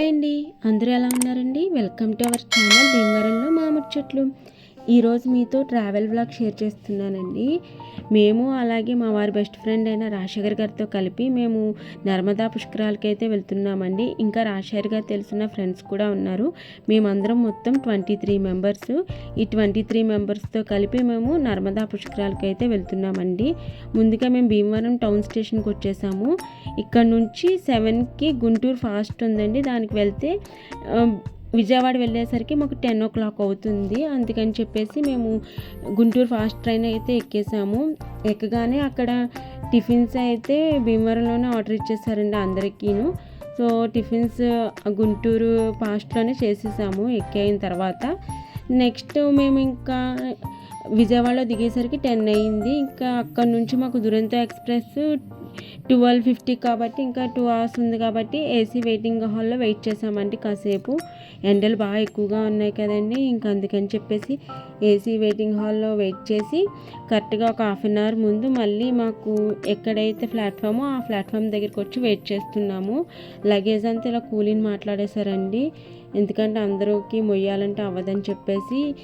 Hi అండి. అందరూ ఎలా ఉన్నారండి? వెల్కమ్ టు అవర్ ఛానల్ భీమవరంలో మామిడి చెట్లు. ఈరోజు మీతో ట్రావెల్ బ్లాగ్ షేర్ చేస్తున్నానండి. మేము అలాగే మా వారి బెస్ట్ ఫ్రెండ్ అయిన రాజశేఖర్ గారితో కలిపి మేము నర్మదా పుష్కరాలకి అయితే వెళ్తున్నామండి. ఇంకా రాజశేఖర్ గారు తెలిసిన ఫ్రెండ్స్ కూడా ఉన్నారు. మేమందరం మొత్తం ట్వంటీ త్రీ మెంబర్స్. ఈ ట్వంటీ త్రీ మెంబర్స్తో కలిపి మేము నర్మదా పుష్కరాలకి అయితే వెళ్తున్నామండి. ముందుగా మేము భీమవరం టౌన్ స్టేషన్కి వచ్చేసాము. ఇక్కడ నుంచి సెవెన్కి గుంటూరు ఫాస్ట్ ఉందండి. దానికి వెళ్తే విజయవాడ వెళ్ళేసరికి మాకు టెన్ ఓ క్లాక్ అవుతుంది. అందుకని చెప్పేసి మేము గుంటూరు ఫాస్ట్ ట్రైన్ అయితే ఎక్కేసాము. ఎక్కగానే అక్కడ టిఫిన్స్ అయితే భీమవరంలోనే ఆర్డర్ ఇచ్చేసారండి అందరికీను. సో టిఫిన్స్ గుంటూరు ఫాస్ట్లోనే చేసేసాము ఎక్కిన తర్వాత. నెక్స్ట్ మేము ఇంకా విజయవాడలో దిగేసరికి టెన్ అయ్యింది ఇంకా అక్కడ నుంచి మాకు దురంతో ఎక్స్ప్రెస్ ట్వెల్వ్ ఫిఫ్టీ కాబట్టి ఇంకా టూ అవర్స్ ఉంది కాబట్టి ఏసీ వెయిటింగ్ హాల్లో వెయిట్ చేసామండి కాసేపు. ఎండలు బాగా ఎక్కువగా ఉన్నాయి కదండి. ఇంకా అందుకని చెప్పేసి ఏసీ వెయిటింగ్ హాల్లో వెయిట్ చేసి కరెక్ట్గా ఒక హాఫ్ అన్ అవర్ ముందు మళ్ళీ మాకు ఎక్కడైతే ప్లాట్ఫామో ఆ ప్లాట్ఫామ్ దగ్గరికి వచ్చి వెయిట్ చేస్తున్నాము లగేజ్ అంతా ఇలా కూలీని మాట్లాడేశారండి. ఎందుకంటే అందరికి మొయ్యాలంటే అవ్వదని చెప్పేసి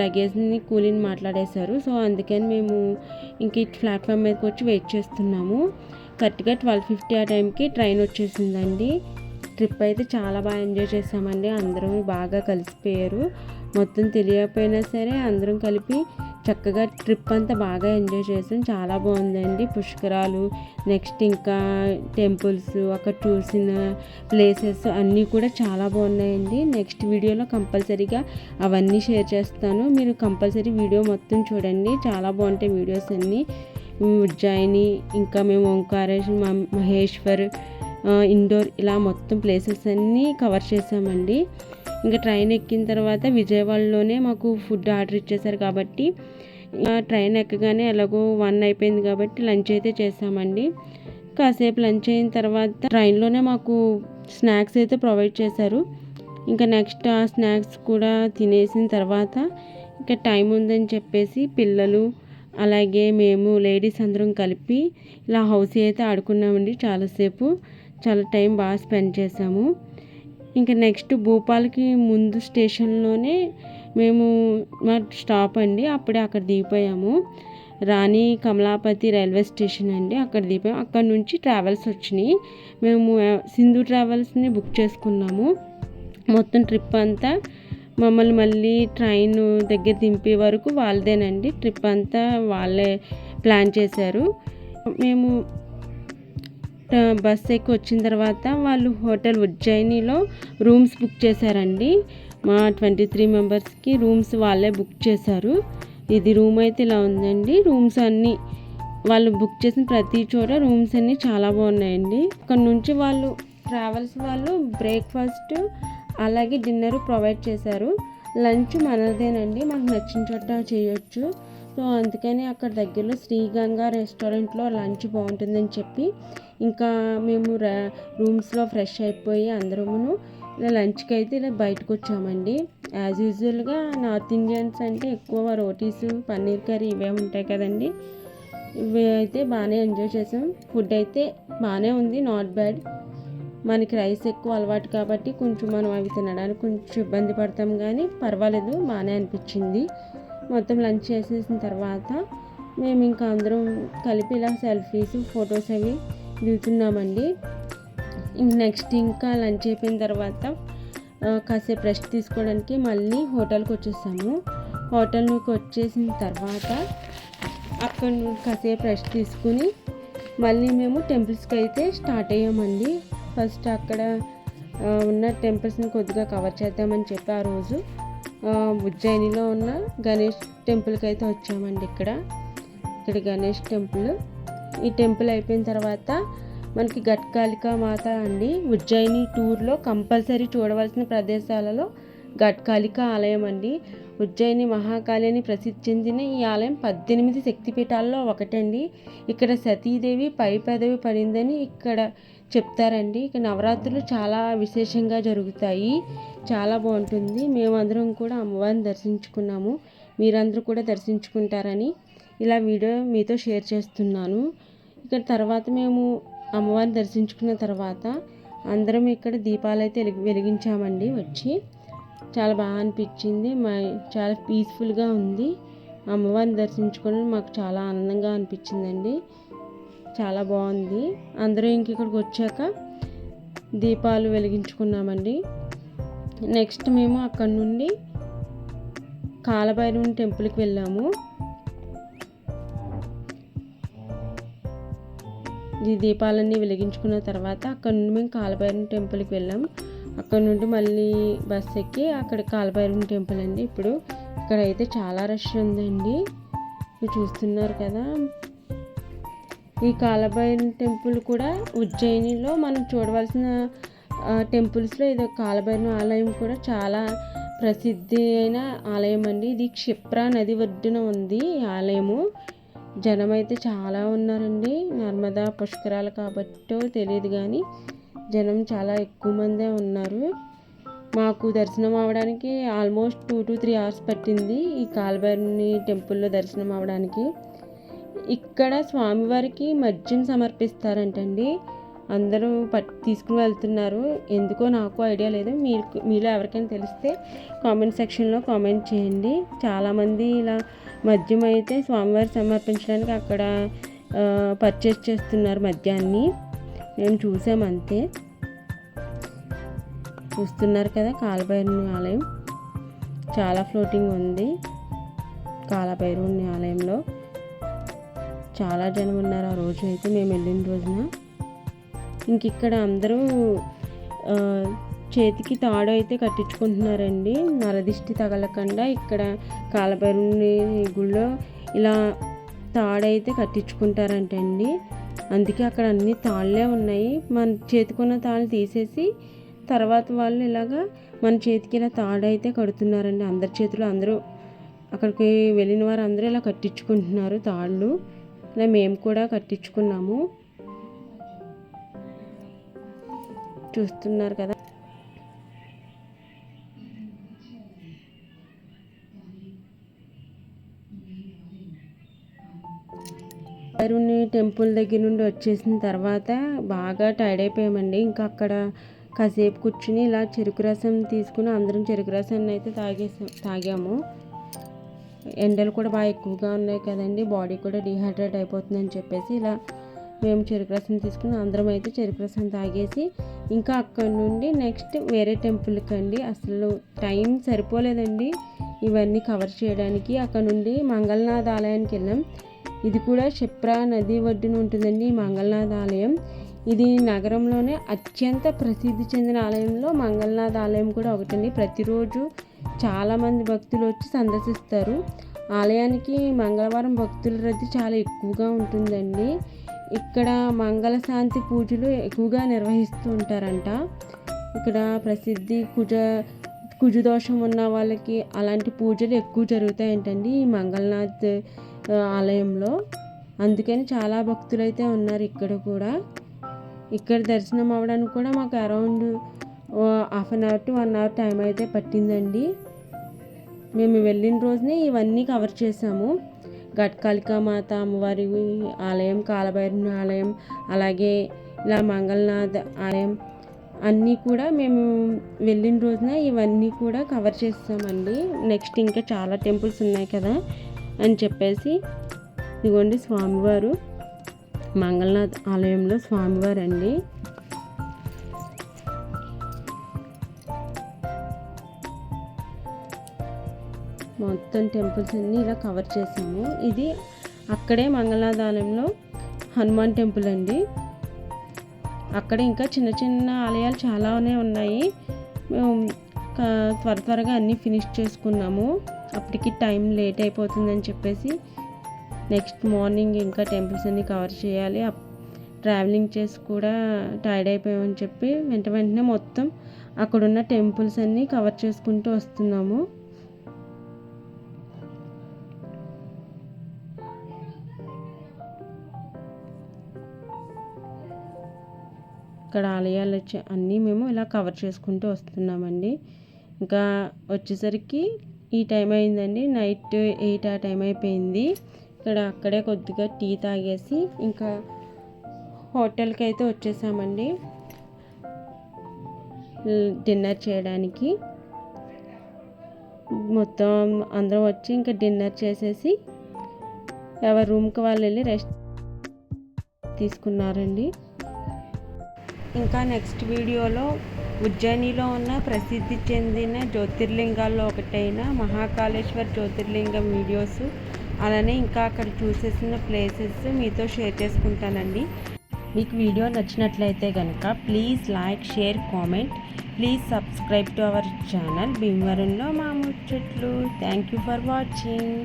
లగేజ్ని కూలీని మాట్లాడేశారు. సో అందుకని మేము ఇంక ప్లాట్ఫామ్ మీదకి వచ్చి వెయిట్ చేస్తున్నాము. కరెక్ట్గా ట్వెల్వ్ ఫిఫ్టీ ఆ టైంకి ట్రైన్ వచ్చేసిందండి. ట్రిప్ అయితే చాలా బాగా ఎంజాయ్ చేసామండి. అందరం బాగా కలిసిపోయారు. మొత్తం తెలియకపోయినా సరే అందరం కలిపి చక్కగా ట్రిప్ అంతా బాగా ఎంజాయ్ చేసాం. చాలా బాగుందండి. పుష్కరాలు నెక్స్ట్ ఇంకా టెంపుల్స్ అక్కడ చూసిన ప్లేసెస్ అన్నీ కూడా చాలా బాగున్నాయండి. నెక్స్ట్ వీడియోలో కంపల్సరీగా అవన్నీ షేర్ చేస్తాను. మీరు కంపల్సరీ వీడియో మొత్తం చూడండి. చాలా బాగుంటాయి వీడియోస్ అన్నీ. ఉజ్జాయిని ఇంకా మేము ఓంకారేశ్వర్ మహేశ్వర్ ఇండోర్ ఇలా మొత్తం ప్లేసెస్ అన్నీ కవర్ చేసామండి. ఇంకా ట్రైన్ ఎక్కిన తర్వాత విజయవాడలోనే మాకు ఫుడ్ ఆర్డర్ ఇచ్చేసారు కాబట్టి ట్రైన్ ఎక్కగానే ఎలాగో వన్ అయిపోయింది కాబట్టి లంచ్ అయితే చేసామండి. కాసేపు లంచ్ అయిన తర్వాత ట్రైన్లోనే మాకు స్నాక్స్ అయితే ప్రొవైడ్ చేశారు. ఇంకా నెక్స్ట్ ఆ స్నాక్స్ కూడా తినేసిన తర్వాత ఇంకా టైం ఉందని చెప్పేసి పిల్లలు అలాగే మేము లేడీస్ అందరం కలిపి ఇలా హౌస్ అయితే ఆడుకున్నామండి చాలాసేపు. చాలా టైం బాగా స్పెండ్ చేసాము ఇంకా నెక్స్ట్ భూపాల్కి ముందు స్టేషన్లోనే మేము మా స్టాప్ అండి. అప్పుడే అక్కడ దిగిపోయాము. రాణి కమలాపతి రైల్వే స్టేషన్ అండి. అక్కడ దిగిపోయాము. అక్కడ నుంచి ట్రావెల్స్ వచ్చినాయి. మేము సింధు ట్రావెల్స్ని బుక్ చేసుకున్నాము. మొత్తం ట్రిప్ అంతా మమ్మల్ని మళ్ళీ ట్రైన్ దగ్గర దింపే వరకు వాళ్ళదేనండి. ట్రిప్ అంతా వాళ్ళే ప్లాన్ చేశారు. మేము బస్ ఎక్కి వచ్చిన తర్వాత వాళ్ళు హోటల్ ఉజ్జయినిలో రూమ్స్ బుక్ చేశారండి. మా ట్వంటీ త్రీ మెంబర్స్కి రూమ్స్ వాళ్ళే బుక్ చేశారు. ఇది రూమ్ అయితే ఇలా ఉందండి. రూమ్స్ అన్నీ వాళ్ళు బుక్ చేసిన ప్రతి చోట రూమ్స్ అన్నీ చాలా బాగున్నాయండి. ఇక్కడ నుంచి వాళ్ళు ట్రావెల్స్ వాళ్ళు బ్రేక్ఫాస్ట్ అలాగే డిన్నర్ ప్రొవైడ్ చేశారు. లంచ్ మనదేనండి. మాకు నచ్చిన చోట చేయొచ్చు. సో అందుకని అక్కడ దగ్గరలో శ్రీగంగా రెస్టారెంట్లో లంచ్ బాగుంటుందని చెప్పి ఇంకా మేము రూమ్స్లో ఫ్రెష్ అయిపోయి అందరము ఇలా లంచ్కి అయితే ఇలా బయటకు వచ్చామండి యాజ్ యూజువల్గా నార్త్ ఇండియన్స్ అంటే ఎక్కువ రోటీస్ పన్నీర్ కర్రీ ఇవే ఉంటాయి కదండి. ఇవి అయితే బాగానే ఎంజాయ్ చేసాం. ఫుడ్ అయితే బాగానే ఉంది నాట్ బ్యాడ్ మనకి రైస్ ఎక్కువ అలవాటు కాబట్టి కొంచెం మనం అవి తినడానికి కొంచెం ఇబ్బంది పడతాం కానీ పర్వాలేదు బాగానే అనిపించింది. మొత్తం లంచ్ చేసేసిన తర్వాత మేము ఇంకా అందరం కలిపి ఇలా సెల్ఫీస్ ఫొటోస్ అవి దిగుతున్నామండి. నెక్స్ట్ ఇంకా లంచ్ అయిపోయిన తర్వాత కాసేపు రెస్ట్ తీసుకోవడానికి మళ్ళీ హోటల్కి వచ్చేసాము. హోటల్కి వచ్చేసిన తర్వాత అక్కడ కాసేపు రెస్ట్ తీసుకుని మళ్ళీ మేము టెంపుల్స్కి అయితే స్టార్ట్ అయ్యామండి. ఫస్ట్ అక్కడ ఉన్న టెంపుల్స్ని కొద్దిగా కవర్ చేద్దామని చెప్పి ఆ రోజు ఉజ్జయినిలో ఉన్న గణేష్ టెంపుల్కి అయితే వచ్చామండి ఇక్కడ. ఇక్కడ గణేష్ టెంపుల్. ఈ టెంపుల్ అయిపోయిన తర్వాత మనకి ఘట్కాళిక మాత అండి ఉజ్జయిని టూర్లో కంపల్సరీ చూడవలసిన ప్రదేశాలలో ఘట్కాళిక ఆలయం అండి. ఉజ్జయిని మహాకాళి అని ప్రసిద్ధి చెందిన ఈ ఆలయం పద్దెనిమిది శక్తిపీఠాల్లో ఒకటండి. ఇక్కడ సతీదేవి పై పదవి పడిందని ఇక్కడ చెప్తారండి. ఇక నవరాత్రులు చాలా విశేషంగా జరుగుతాయి. చాలా బాగుంటుంది. మేమందరం కూడా అమ్మవారిని దర్శించుకున్నాము. మీరందరూ కూడా దర్శించుకుంటారని. ఇలా వీడియో మీతో షేర్ చేస్తున్నాను. ఇక్కడ తర్వాత మేము అమ్మవారిని దర్శించుకున్న తర్వాత అందరం ఇక్కడ దీపాలు అయితే వెలిగించామండి వచ్చి. చాలా బాగా అనిపించింది. మా చాలా పీస్ఫుల్గా ఉంది. అమ్మవారిని దర్శించుకోవడం మాకు చాలా ఆనందంగా అనిపించిందండి. చాలా బాగుంది. అందరూ ఇంక ఇక్కడికి వచ్చాక దీపాలు వెలిగించుకున్నామండి. నెక్స్ట్ మేము అక్కడ నుండి కాలభైరవుని టెంపుల్కి వెళ్ళాము. ఈ దీపాలన్నీ వెలిగించుకున్న తర్వాత అక్కడ నుండి మేము కాలభైరవ టెంపుల్కి వెళ్ళాం. అక్కడ నుండి మళ్ళీ బస్ ఎక్కి అక్కడ కాలభైరవ టెంపుల్ అండి. ఇప్పుడు ఇక్కడ అయితే చాలా రష్ ఉందండి. మీరు చూస్తున్నారు కదా. ఈ కాలభైరవ టెంపుల్ కూడా ఉజ్జయినిలో మనం చూడవలసిన టెంపుల్స్లో ఇది కాలభైరవ ఆలయం కూడా చాలా ప్రసిద్ధి అయిన ఆలయం అండి ఇది క్షిప్రా నది ఒడ్డున ఉంది ఈ ఆలయము. జనం అయితే చాలా ఉన్నారండి. నర్మదా పుష్కరాలు కాబట్టో తెలియదు కానీ జనం చాలా ఎక్కువ మందే ఉన్నారు. మాకు దర్శనం అవడానికి almost two to three hours పట్టింది ఈ కాల్బర్ని టెంపుల్లో దర్శనం అవడానికి ఇక్కడ స్వామివారికి మద్యం సమర్పిస్తారంటండి. అందరూ పట్ తీసుకుని వెళ్తున్నారు. ఎందుకో నాకు ఐడియా లేదు. మీరు మీలో ఎవరికైనా తెలిస్తే కామెంట్ సెక్షన్లో కామెంట్ చేయండి. చాలామంది ఇలా మద్యం అయితే స్వామివారి సమర్పించడానికి అక్కడ పర్చేస్ చేస్తున్నారు మద్యాన్ని. మేము చూసామంతే చూస్తున్నారు కదా కాలభైరుని ఆలయం. చాలా ఫ్లోటింగ్ ఉంది కాలభైరుని ఆలయంలో. చాలా జనం ఉన్నారు ఆ రోజు అయితే మేము వెళ్ళిన రోజున. ఇంక ఇక్కడ అందరూ చేతికి తాడు అయితే కట్టించుకుంటున్నారండి. నరదిష్టి తగలకుండా ఇక్కడ కాలభైరుని గుళ్ళో ఇలా తాడైతే కట్టించుకుంటారంటండి. అందుకే అక్కడ అన్ని తాళ్ళే ఉన్నాయి. మన చేతికున్న తాళ్ళు తీసేసి తర్వాత వాళ్ళు ఇలాగా మన చేతికి ఇలా తాడైతే కడుతున్నారండి. అందరి చేతులు అందరూ అక్కడికి వెళ్ళిన వారు అందరూ ఇలా కట్టించుకుంటున్నారు తాళ్ళు. ఇలా మేము కూడా కట్టించుకున్నాము. చూస్తున్నారు కదా. భైరుని టెంపుల్ దగ్గర నుండి వచ్చేసిన తర్వాత బాగా టైర్డ్ అయిపోయామండి. ఇంకా అక్కడ కాసేపు కూర్చుని ఇలా చెరుకు రసం తీసుకుని అందరం చెరుకు రసాన్ని అయితే తాగేసాం తాగాము. ఎండలు కూడా బాగా ఎక్కువగా ఉన్నాయి కదండి. బాడీ కూడా డిహైడ్రేట్ అయిపోతుందని చెప్పేసి ఇలా మేము చెరుకు రసం తీసుకుని అందరం అయితే చెరుకు రసం తాగేసి ఇంకా అక్కడ నుండి నెక్స్ట్ వేరే టెంపుల్కి అండి. అసలు టైం సరిపోలేదండి ఇవన్నీ కవర్ చేయడానికి. అక్కడ నుండి మంగళనాథ్ ఆలయానికి వెళ్ళాం. ఇది కూడా క్షిప్రా నది ఒడ్డున ఉంటుందండి ఈ ఆలయం. ఇది నగరంలోనే అత్యంత ప్రసిద్ధి చెందిన ఆలయంలో మంగళనాథ్ ఆలయం కూడా ఒకటండి. ప్రతిరోజు చాలామంది భక్తులు వచ్చి సందర్శిస్తారు. ఆలయానికి మంగళవారం భక్తుల రద్దీ చాలా ఎక్కువగా ఉంటుందండి. ఇక్కడ మంగళ శాంతి పూజలు ఎక్కువగా నిర్వహిస్తూ ఉంటారంట. ఇక్కడ ప్రసిద్ధి కుజ కుజదోషం ఉన్న వాళ్ళకి అలాంటి పూజలు ఎక్కువ జరుగుతాయంటండి ఈ మంగళనాథ్ ఆలయంలో. అందుకని చాలా భక్తులైతే ఉన్నారు ఇక్కడ కూడా. ఇక్కడ దర్శనం అవ్వడానికి కూడా మాకు around half an hour to one hour time అయితే పట్టిందండి. మేము వెళ్ళిన రోజునే ఇవన్నీ కవర్ చేసాము. మాత అమ్మవారి ఆలయం కాలభైరుని ఆలయం అలాగే ఇలా మంగళనాథ్ ఆలయం అన్నీ కూడా మేము వెళ్ళిన రోజున ఇవన్నీ కూడా కవర్ చేస్తామండి. నెక్స్ట్ ఇంకా చాలా టెంపుల్స్ ఉన్నాయి కదా అని చెప్పేసి. ఇదిగోండి స్వామివారు మంగళనాథ్ ఆలయంలో స్వామివారు అండి మొత్తం టెంపుల్స్ అన్నీ ఇలా కవర్ చేసాము. ఇది అక్కడే మంగళనాథ హనుమాన్ టెంపుల్ అండి. అక్కడ ఇంకా చిన్న చిన్న ఆలయాలు చాలానే ఉన్నాయి. మేము త్వర త్వరగా అన్నీ ఫినిష్ చేసుకున్నాము. అప్పటికి టైం లేట్ అయిపోతుందని చెప్పేసి నెక్స్ట్ మార్నింగ్ ఇంకా టెంపుల్స్ అన్నీ కవర్ చేయాలి. ట్రావెలింగ్ చేసి కూడా టైర్డ్ అయిపోయామని చెప్పి వెంట వెంటనే మొత్తం అక్కడున్న టెంపుల్స్ అన్నీ కవర్ చేసుకుంటూ వస్తున్నాము. ఇక్కడ ఆలయాలు వచ్చి అన్నీ మేము ఇలా కవర్ చేసుకుంటూ వస్తున్నామండి. ఇంకా వచ్చేసరికి ఈ టైం అయిందండి. నైట్ ఎయిట్ ఆ టైం అయిపోయింది. ఇక్కడ అక్కడే కొద్దిగా టీ తాగేసి ఇంకా హోటల్కి అయితే వచ్చేసామండి. డిన్నర్ చేయడానికి. మొత్తం అందరం వచ్చి ఇంకా డిన్నర్ చేసేసి ఎవరి రూమ్కి వాళ్ళు వెళ్ళి రెస్ట్ తీసుకున్నారండి. ఇంకా నెక్స్ట్ వీడియోలో ఉజ్జయినిలో ఉన్న ప్రసిద్ధి చెందిన జ్యోతిర్లింగాల్లో ఒకటైన మహాకాళేశ్వర్ జ్యోతిర్లింగం వీడియోస్ అలానే ఇంకా అక్కడ చూసేసిన ప్లేసెస్ మీతో షేర్ చేసుకుంటానండి. మీకు వీడియో నచ్చినట్లయితే కనుక please like share comment please subscribe to our channel భీమవరంలో మా ముచ్చట్లు. Thank you for watching